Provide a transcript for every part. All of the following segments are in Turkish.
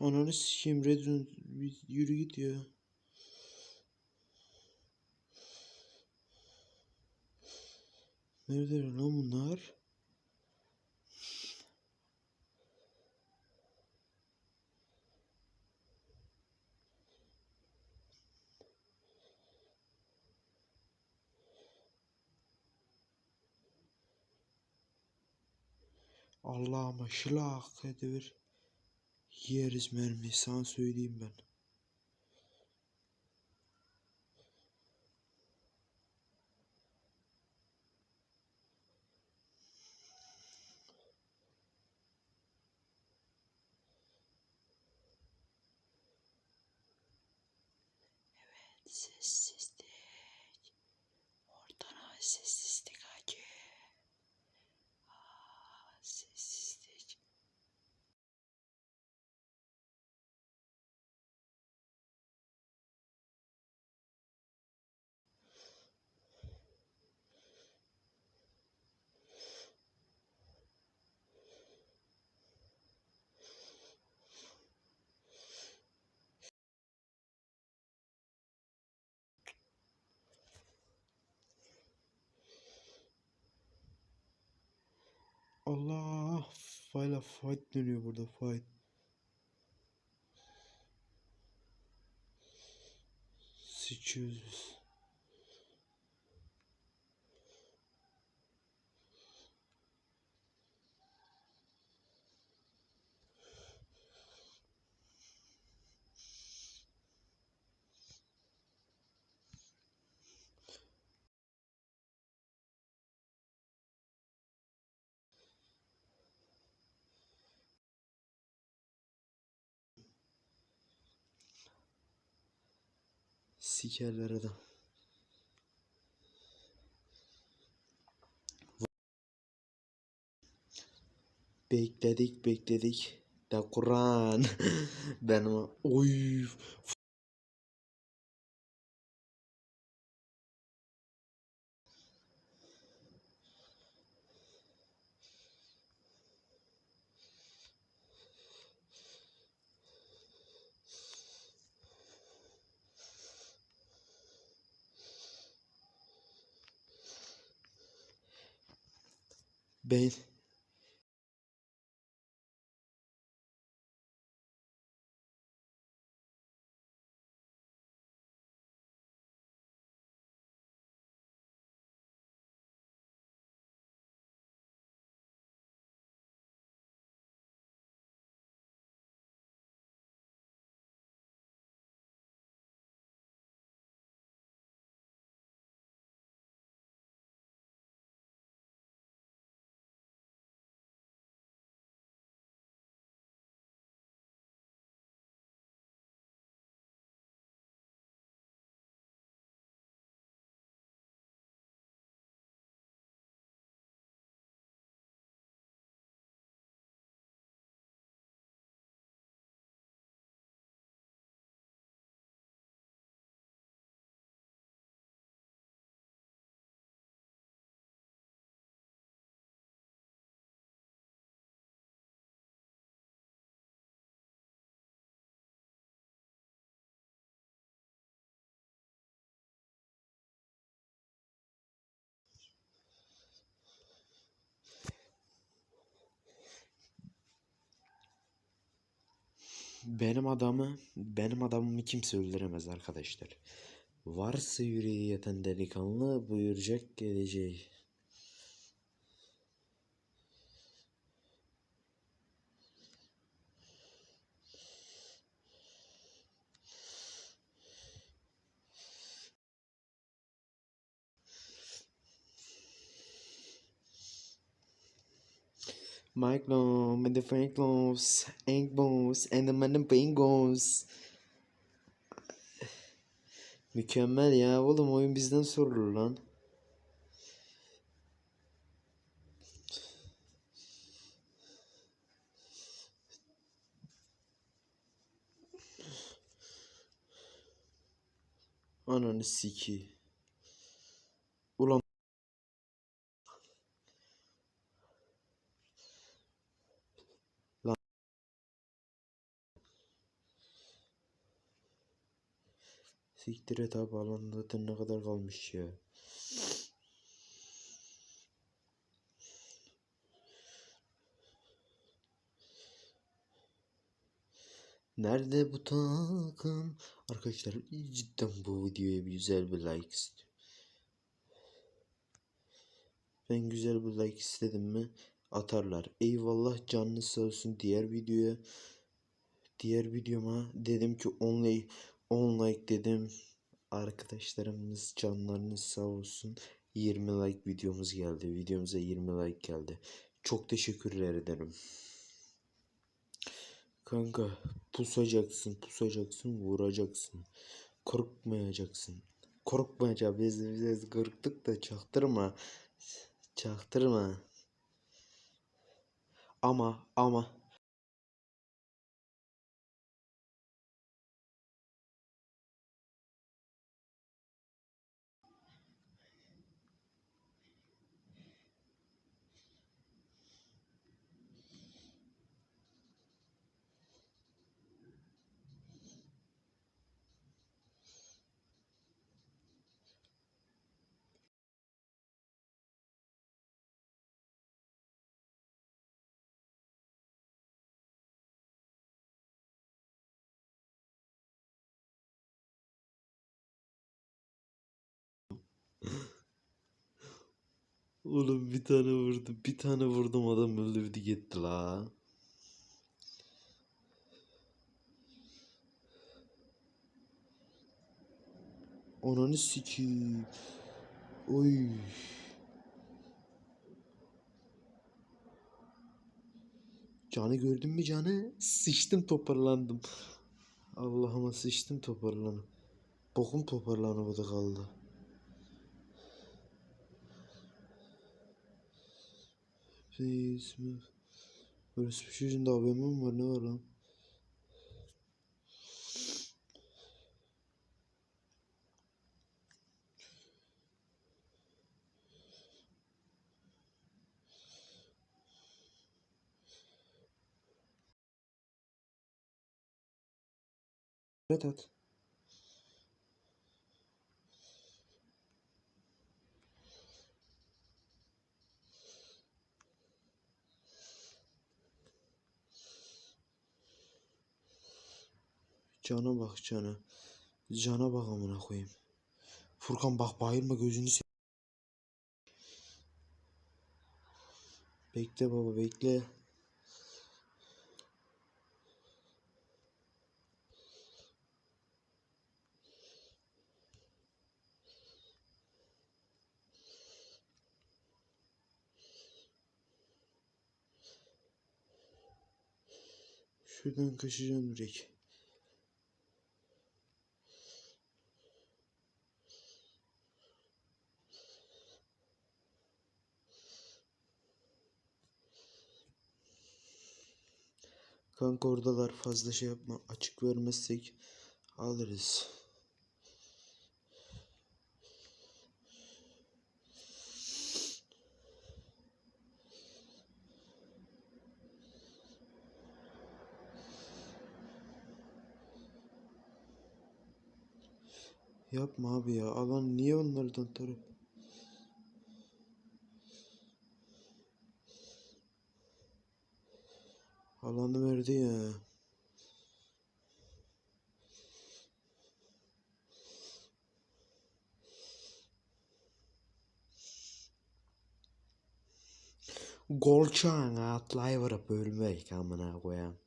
Ananı sikeyim Redon bir yürü git ya. Nerede lan bunlar? Allah'ıma şılak ediver. Yeriz mermiyi sana söyleyeyim ben. Sessizlik. Ortana sessizlik Allah hala fight dönüyor burada fight. Sıçıyoruz. Sikerler adam. Bekledik bekledik. Da Kur'an. ben ama oy ben benim adamı benim adamımı kimse öldüremez arkadaşlar. Varsa yüreği yeten delikanlı buyuracak geleceği. Michael, and the Franklos, Ankbos, and the Madden Bengals. Mükemmel ya oğlum oyun bizden sorulur lan. Ananı siki. Siktir et abi ne kadar kalmış ya. Nerede bu takım? Arkadaşlar cidden bu videoya bir güzel bir like istiyorum. Ben güzel bir like istedim mi atarlar. Eyvallah canlı sağ olsun diğer videoya diğer videoma dedim ki 10 like, 10 like dedim. Arkadaşlarımız canlarınız sağ olsun. 20 like videomuz geldi. Videomuza 20 like geldi. Çok teşekkürler ederim. Kanka pusacaksın, pusacaksın, vuracaksın. Korkmayacaksın. Korkmayacağım. Biz, biz korktuk da çaktırma. Çaktırma. Ama ama Oğlum bir tane vurdum. Bir tane vurdum adam öldürdü gitti la. Ananı sikeyim. Oy. Canı gördün mü canı? Sıçtım toparlandım. Allah'ıma sıçtım toparlanım. Bokum toparlanamadı kaldı. Please move. Burası bir şeyin de AVM var ne var lan? Evet at. Cana bak cana. Cana bak amına koyayım. Furkan bak bayılma gözünü se- Bekle baba bekle. Şuradan kaçacağım direkt. Kanka oradalar fazla şey yapma. Açık vermezsek alırız. Yapma abi ya. Alan niye onlardan taraf? Alanı verdi ya. Gol çağına atlayıverip ölmek amına koyayım.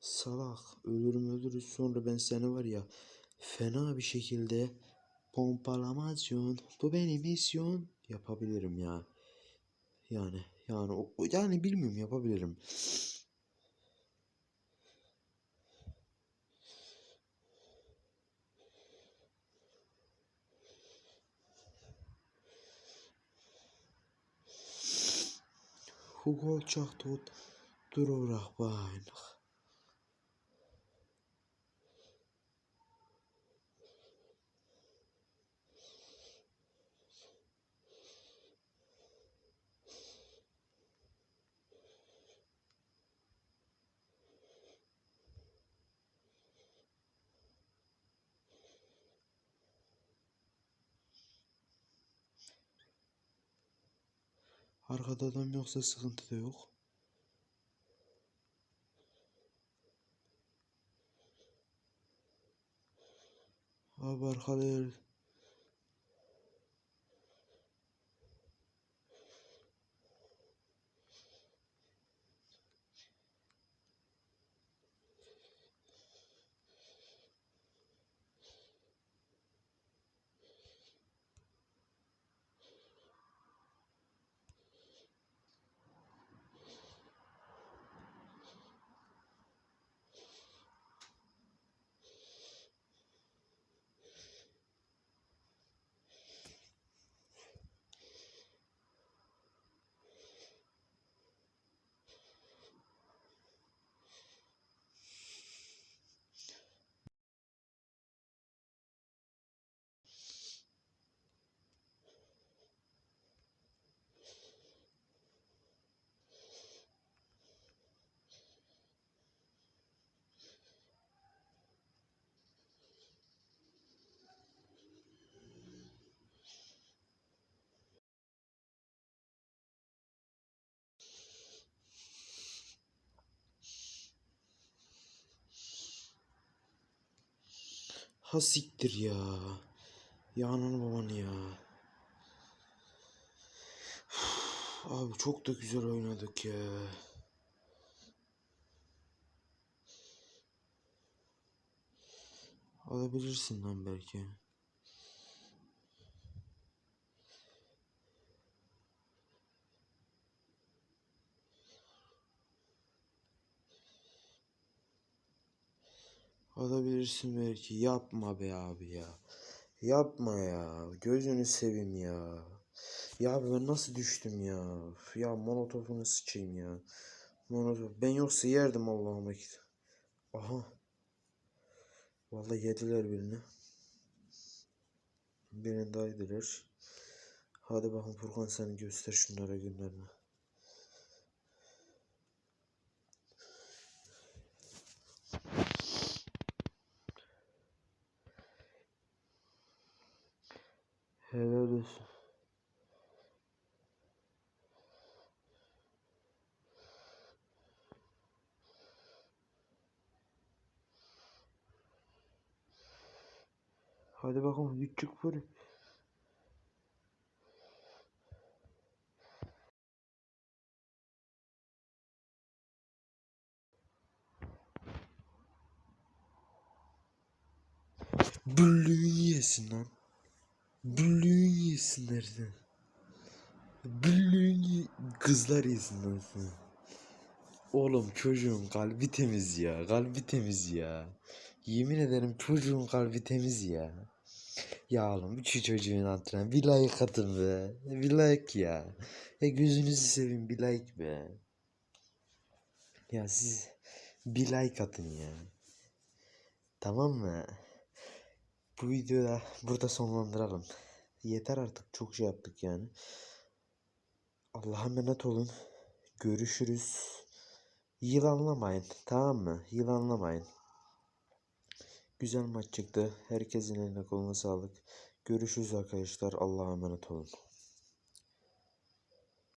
Salak ölürüm ölürüz sonra ben seni var ya fena bir şekilde pompalamasyon bu benim misyon yapabilirim ya. Yani yani o, yani bilmiyorum yapabilirim. Hugo çaktı o durarak Arkada adam yoksa sıkıntı da yok. Abi arkada Ha siktir ya. Ya ananı babanı ya. Abi çok da güzel oynadık ya. Alabilirsin lan belki. Alabilirsin belki. Yapma be abi ya. Yapma ya. Gözünü seveyim ya. Ya abi ben nasıl düştüm ya. Ya monotopunu sıçayım ya. Monotop. Ben yoksa yerdim Allah'ıma git. Aha. Vallahi yediler birini. Birini daha yediler. Hadi bakın Furkan sen göster şunlara günlerini. Helal olsun. Hadi bakalım küçük vur. Büllüğün yesin lan. Büllüğün yesinler sen. Büllüğün kızlar yesin lan sen. Oğlum çocuğun kalbi temiz ya. Kalbi temiz ya. Yemin ederim çocuğun kalbi temiz ya. Ya oğlum şu çocuğun antrenmanı bir like atın be. Bir like ya. Ya gözünüzü seveyim bir like be. Ya siz bir like atın ya. Tamam mı? Bu videoda burada sonlandıralım. Yeter artık çok şey yaptık yani. Allah'a emanet olun. Görüşürüz. Yılanlamayın tamam mı? Yılanlamayın. Güzel maç çıktı. Herkesin eline koluna sağlık. Görüşürüz arkadaşlar. Allah'a emanet olun.